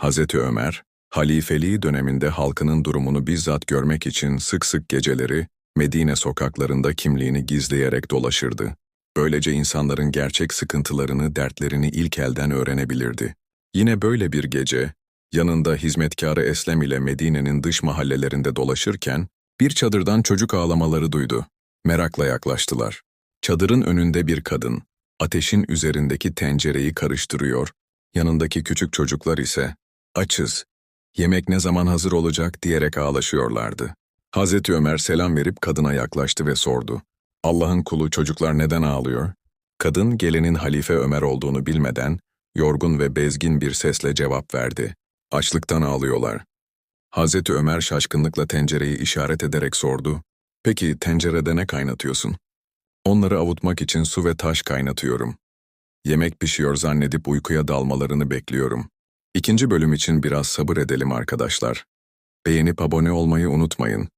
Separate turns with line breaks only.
Hazreti Ömer, halifeliği döneminde halkının durumunu bizzat görmek için sık sık geceleri Medine sokaklarında kimliğini gizleyerek dolaşırdı. Böylece insanların gerçek sıkıntılarını, dertlerini ilk elden öğrenebilirdi. Yine böyle bir gece, yanında hizmetkarı Eslem ile Medine'nin dış mahallelerinde dolaşırken, bir çadırdan çocuk ağlamaları duydu. Merakla yaklaştılar. Çadırın önünde bir kadın, ateşin üzerindeki tencereyi karıştırıyor, yanındaki küçük çocuklar ise, açız, yemek ne zaman hazır olacak diyerek ağlaşıyorlardı. Hazreti Ömer selam verip kadına yaklaştı ve sordu. Allah'ın kulu çocuklar neden ağlıyor? Kadın gelinin Halife Ömer olduğunu bilmeden, yorgun ve bezgin bir sesle cevap verdi. Açlıktan ağlıyorlar. Hazreti Ömer şaşkınlıkla tencereyi işaret ederek sordu. Peki tencerede ne kaynatıyorsun? Onları avutmak için su ve taş kaynatıyorum. Yemek pişiyor zannedip uykuya dalmalarını bekliyorum. İkinci bölüm için biraz sabır edelim arkadaşlar. Beğenip abone olmayı unutmayın.